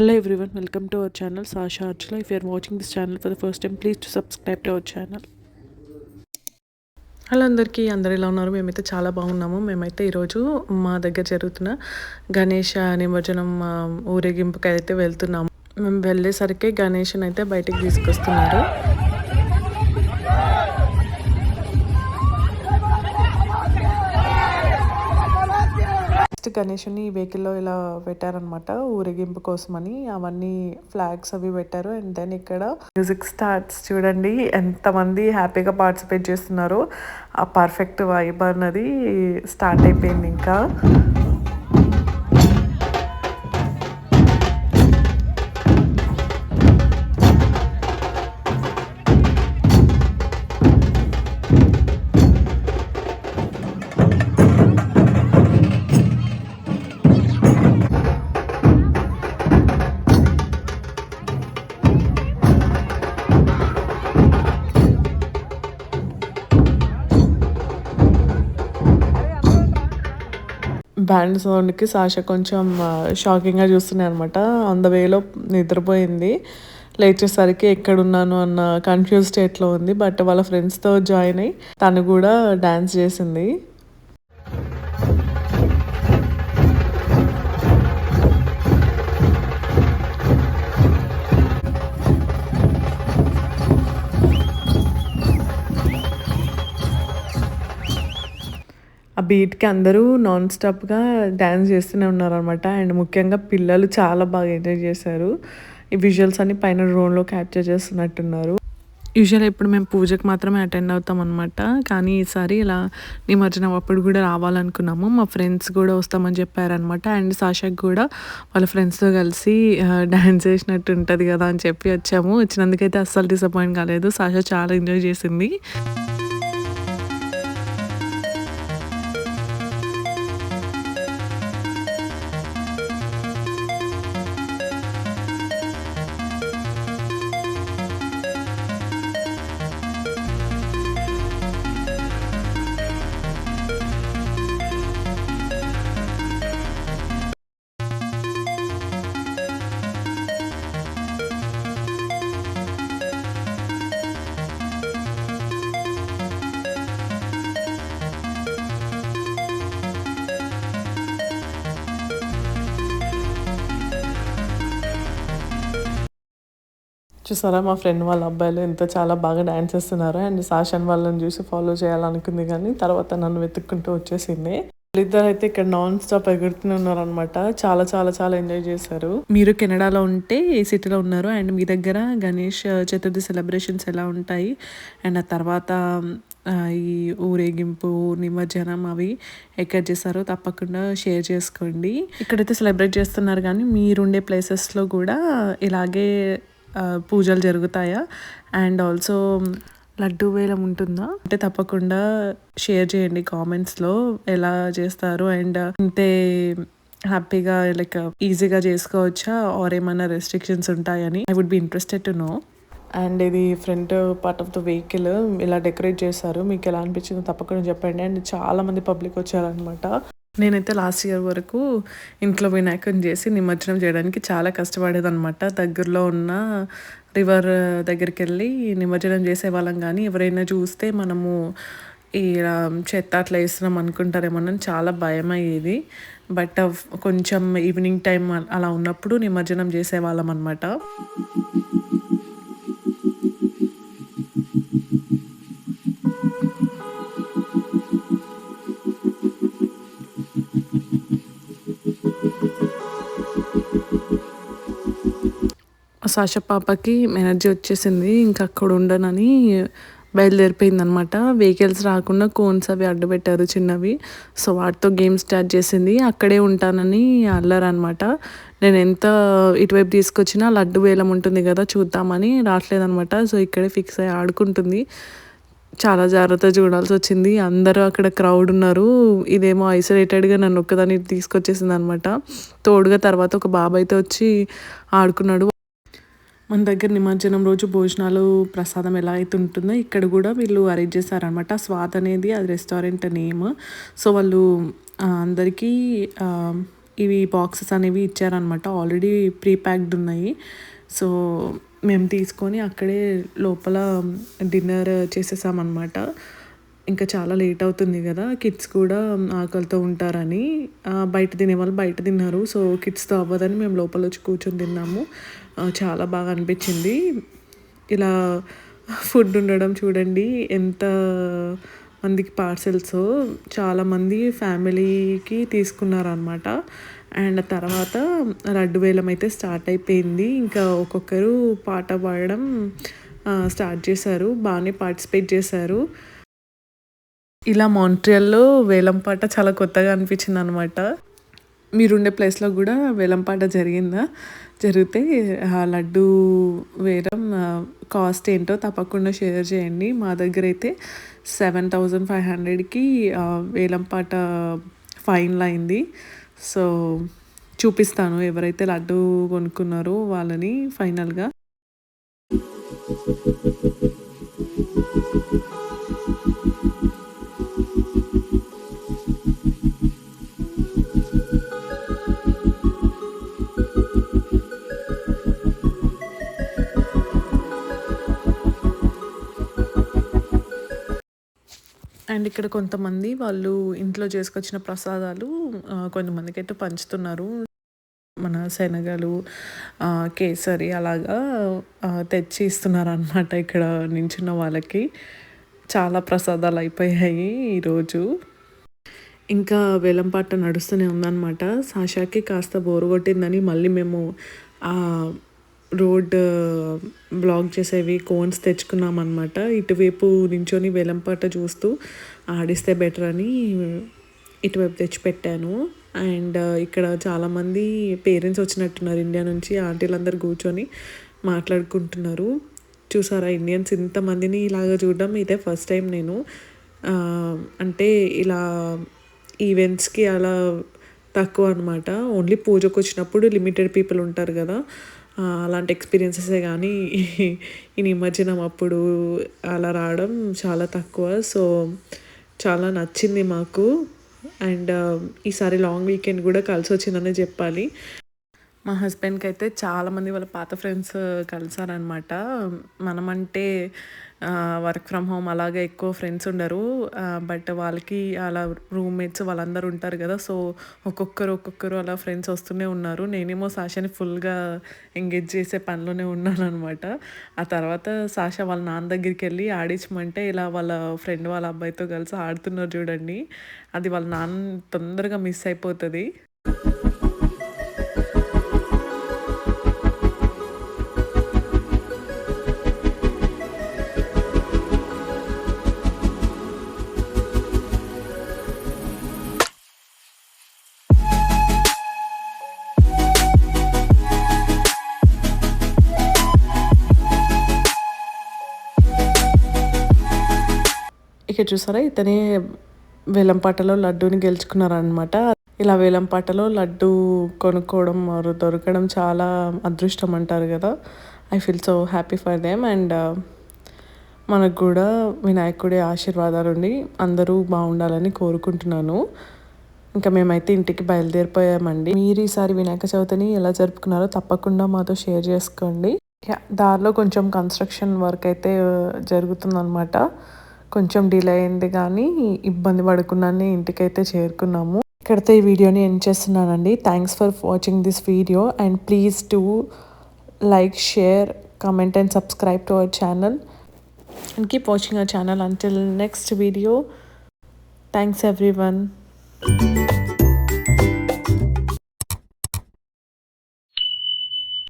Hello everyone welcome to our channel Sasha Archula if you're watching this channel for the first time please to subscribe to our channel hello అందరికీ అందరు ఎలా ఉన్నారు? మేమైతే చాలా బాగున్నాము. మేమైతే ఈరోజు మా దగ్గర జరుగుతున్న గణేష నిమజ్జనం ఊరేగింపుకి అయితే వెళ్తున్నాము. మేము వెళ్ళేసరికి గణేషన్ అయితే బయటకు తీసుకొస్తున్నారు. నెక్స్ట్ గణేష్ని ఈ వెహికల్లో ఇలా పెట్టారనమాట ఊరేగింపు కోసమని అవన్నీ ఫ్లాగ్స్ అవి పెట్టారు. అండ్ దెన్ ఇక్కడ మ్యూజిక్ స్టార్ట్స్ చూడండి. ఎంతమంది హ్యాపీగా పార్టిసిపేట్ చేస్తున్నారో. ఆ పర్ఫెక్ట్ వైబ్ అన్నది స్టార్ట్ అయిపోయింది ఇంకా. బ్యాండ్ సౌండ్కి సాష కొంచెం షాకింగ్గా చూస్తున్నాయి అనమాట ఆన్ ద వేలో నిద్రపోయింది. లేచేసరికి ఎక్కడున్నాను అన్న కన్ఫ్యూజ్ స్టేట్లో ఉంది. బట్ వాళ్ళ ఫ్రెండ్స్తో జాయిన్ అయ్యి తను కూడా డ్యాన్స్ చేసింది. బీట్కి అందరూ నాన్ స్టాప్గా డ్యాన్స్ చేస్తూనే ఉన్నారనమాట అండ్ ముఖ్యంగా పిల్లలు చాలా బాగా ఎంజాయ్ చేశారు. ఈ విజువల్స్ అన్ని పైన డ్రోన్లో క్యాప్చర్ చేస్తున్నట్టున్నారు. యూజువల్ ఇప్పుడు మేము పూజకు మాత్రమే అటెండ్ అవుతాం అనమాట కానీ ఈసారి ఇలా నిమజ్జనం అప్పుడు కూడా రావాలనుకున్నాము. మా ఫ్రెండ్స్ కూడా వస్తామని చెప్పారనమాట అండ్ సాషాకి కూడా వాళ్ళ ఫ్రెండ్స్తో కలిసి డ్యాన్స్ చేసినట్టు ఉంటుంది కదా అని చెప్పి వచ్చాము. వచ్చినందుకైతే అస్సలు డిసప్పాయింట్ కాలేదు. సాషా చాలా ఎంజాయ్ చేసింది. చూసారా? మా ఫ్రెండ్ వాళ్ళ అబ్బాయిలు ఎంత చాలా బాగా డ్యాన్స్ చేస్తున్నారు. అండ్ సాషన్ వాళ్ళని చూసి ఫాలో చేయాలనుకుంది కానీ తర్వాత నన్ను వెతుక్కుంటూ వచ్చేసింది. వాళ్ళిద్దరు అయితే ఇక్కడ నాన్ స్టాప్ ఎగురుతూనే ఉన్నారనమాట చాలా చాలా చాలా ఎంజాయ్ చేశారు. మీరు కెనడాలో ఉంటే ఏ సిటీలో ఉన్నారు. అండ్ మీ దగ్గర గణేష్ చతుర్థి సెలబ్రేషన్స్ ఎలా ఉంటాయి? అండ్ ఆ తర్వాత ఈ ఊరేగింపు నిమజ్జనం అవి ఎక్కడ చేస్తారో తప్పకుండా షేర్ చేసుకోండి. ఇక్కడైతే సెలబ్రేట్ చేస్తున్నారు కానీ మీరుండే ప్లేసెస్లో కూడా ఇలాగే పూజలు జరుగుతాయా? అండ్ ఆల్సో లడ్డు వేలం ఉంటుందా? అంటే తప్పకుండా షేర్ చేయండి కామెంట్స్లో ఎలా చేస్తారు. అండ్ ఇంతే హ్యాపీగా లైక్ ఈజీగా చేసుకోవచ్చా? ఆర్ ఏమైనా రెస్ట్రిక్షన్స్ ఉంటాయని? I would be interested to know and ఇది front part of the vehicle ఇలా డెకరేట్ చేశారు? మీకు ఎలా అనిపించిందో తప్పకుండా చెప్పండి. అండ్ చాలా మంది పబ్లిక్ వచ్చారనమాట నేనైతే లాస్ట్ ఇయర్ వరకు ఇంట్లో వినాయకం చేసి నిమజ్జనం చేయడానికి చాలా కష్టపడేదనమాట దగ్గరలో ఉన్న రివర్ దగ్గరికి వెళ్ళి నిమజ్జనం చేసేవాళ్ళం కానీ ఎవరైనా చూస్తే మనము ఈ చెత్త అట్లా వేస్తున్నాం అనుకుంటారేమోనని చాలా భయం అయ్యేది బట్ కొంచెం ఈవినింగ్ టైం అలా ఉన్నప్పుడు నిమజ్జనం చేసేవాళ్ళం అనమాట సాష పాపకి ఎనర్జీ వచ్చేసింది ఇంకా అక్కడ ఉండనని బయలుదేరిపోయింది అనమాట వెహికల్స్ రాకుండా కోన్స్ అవి అడ్డు పెట్టారు చిన్నవి. సో వాటితో గేమ్ స్టార్ట్ చేసింది. అక్కడే ఉంటానని అల్లరనమాట. నేను ఎంత ఇటువైపు తీసుకొచ్చినా లడ్డు వేలం ఉంటుంది కదా చూద్దామని రావట్లేదనమాట. సో ఇక్కడే ఫిక్స్ అయ్యి ఆడుకుంటుంది. చాలా జాగ్రత్త చూడాల్సి వచ్చింది. అందరూ అక్కడ క్రౌడ్ ఉన్నారు. ఇదేమో ఐసోలేటెడ్గా నన్ను ఒక్కదాన్ని తీసుకొచ్చేసింది అనమాట తోడుగా తర్వాత ఒక బాబు అయితే వచ్చి ఆడుకున్నాడు. మన దగ్గర నిమజ్జనం రోజు భోజనాలు ప్రసాదం ఎలా అయితే ఉంటుందో ఇక్కడ కూడా వీళ్ళు అరేంజ్ చేశారనమాట స్వాద్ అనేది అది రెస్టారెంట్ నేమ్. సో వాళ్ళు అందరికీ ఇవి బాక్సెస్ అనేవి ఇచ్చారనమాట ఆల్రెడీ ప్రీ ప్యాక్డ్ ఉన్నాయి. సో మేము తీసుకొని అక్కడే లోపల డిన్నర్ చేసేసామన్నమాట. ఇంకా చాలా లేట్ అవుతుంది కదా కిడ్స్ కూడా ఆకలితో ఉంటారని బయట తినే వాళ్ళు బయట తిన్నారు సో కిడ్స్తో అవ్వదని మేము లోపల వచ్చి కూర్చొని తిన్నాము. చాలా బాగా అనిపించింది. ఇలా ఫుడ్ ఉండడం చూడండి ఎంత మందికి పార్సెల్స్ చాలామంది ఫ్యామిలీకి తీసుకున్నారనమాట అండ్ తర్వాత లడ్డు వేలం అయితే స్టార్ట్ అయిపోయింది. ఇంకా ఒక్కొక్కరు పాట పాడడం స్టార్ట్ చేశారు బాగానే పార్టిసిపేట్ చేశారు. ఇలా మాంట్రియల్లో వేలంపాట చాలా కొత్తగా అనిపించింది అనమాట మీరుండే ప్లేస్లో కూడా వేలంపాట జరిగిందా? జరిగితే ఆ లడ్డు వేలం కాస్ట్ ఏంటో తప్పకుండా షేర్ చేయండి. మా దగ్గర అయితే సెవెన్ థౌజండ్ ఫైవ్ హండ్రెడ్కి వేలంపాట ఫైనల్ అయింది సో చూపిస్తాను ఎవరైతే లడ్డు కొనుక్కున్నారో వాళ్ళని ఫైనల్గా. అండ్ ఇక్కడ కొంతమంది వాళ్ళు ఇంట్లో చేసుకొచ్చిన ప్రసాదాలు కొంతమందికి అయితే పంచుతున్నారు. మన శనగలు కేసరి అలాగా తెచ్చి ఇస్తున్నారు అనమాట ఇక్కడ నించున్న వాళ్ళకి. చాలా ప్రసాదాలు అయిపోయాయి ఈరోజు. ఇంకా వేలంపాట నడుస్తూనే ఉందన్నమాట. సాషాకి కాస్త బోరు కొట్టిందని మళ్ళీ మేము రోడ్ బ్లాక్ చేసేవి కోన్స్ తెచ్చుకున్నాం అనమాట ఇటువైపు నించొని వేలంపాట చూస్తూ ఆడిస్తే బెటర్ అని ఇటువైపు తెచ్చిపెట్టాను. అండ్ ఇక్కడ చాలామంది పేరెంట్స్ వచ్చినట్టున్నారు ఇండియా నుంచి ఆంటీలందరూ కూర్చొని మాట్లాడుకుంటున్నారు. చూసారా ఇండియన్స్ ఇంతమందిని ఇలాగ చూడడం ఇదే ఫస్ట్ టైం నేను. అంటే ఇలా ఈవెంట్స్కి అలా తక్కువ అనమాట ఓన్లీ పూజకు వచ్చినప్పుడు లిమిటెడ్ పీపుల్ ఉంటారు కదా. అలాంటి ఎక్స్పీరియన్సెసే కానీ ఈ నిమజ్జనం అప్పుడు అలా రావడం చాలా తక్కువ. సో చాలా నచ్చింది మాకు. అండ్ ఈసారి లాంగ్ వీకెండ్ కూడా కలిసి వచ్చిందనే చెప్పాలి. మా హస్బెండ్కి అయితే చాలామంది వాళ్ళ పాత ఫ్రెండ్స్ కలిసారనమాట మనమంటే వర్క్ ఫ్రమ్ హోమ్ అలాగే ఎక్కువ ఫ్రెండ్స్ ఉండరు. బట్ వాళ్ళకి అలా రూమ్మేట్స్ వాళ్ళందరూ ఉంటారు కదా సో ఒక్కొక్కరు ఒక్కొక్కరు అలా ఫ్రెండ్స్ వస్తూనే ఉన్నారు. నేనేమో సాషాని ఫుల్గా ఎంగేజ్ చేసే పనిలోనే ఉన్నాను అనమాట ఆ తర్వాత సాషా వాళ్ళ నాన్న దగ్గరికి వెళ్ళి ఆడించమంటే ఇలా వాళ్ళ ఫ్రెండ్ వాళ్ళ అబ్బాయితో కలిసి ఆడుతున్నారు చూడండి. అది వాళ్ళ నాన్న తొందరగా మిస్ అయిపోతుంది. ఇక చూసారా? ఇతనే వేలంపాటలో లడ్డూని గెలుచుకున్నారనమాట ఇలా వేలంపాటలో లడ్డు కొనుక్కోవడం దొరకడం చాలా అదృష్టం అంటారు కదా. I feel so happy for them and మనకు కూడా వినాయకుడి ఆశీర్వాదాలు ఉండి అందరూ బాగుండాలని కోరుకుంటున్నాను. ఇంకా మేమైతే ఇంటికి బయలుదేరిపోయామండి. మీరు ఈసారి వినాయక చవితిని ఎలా జరుపుకున్నారో తప్పకుండా మాతో షేర్ చేసుకోండి. దారిలో కొంచెం కన్స్ట్రక్షన్ వర్క్ అయితే uh, జరుగుతుందన్నమాట. కొంచెం డిలే అయింది కానీ ఇబ్బంది పడకుండానే ఇంటికైతే చేరుకున్నాము. ఇక్కడితో ఈ వీడియోని ఎండ్ చేస్తున్నానండి. Thanks for watching this video and please to like share comment and subscribe to our channel and keep watching our channel until next video. Thanks everyone.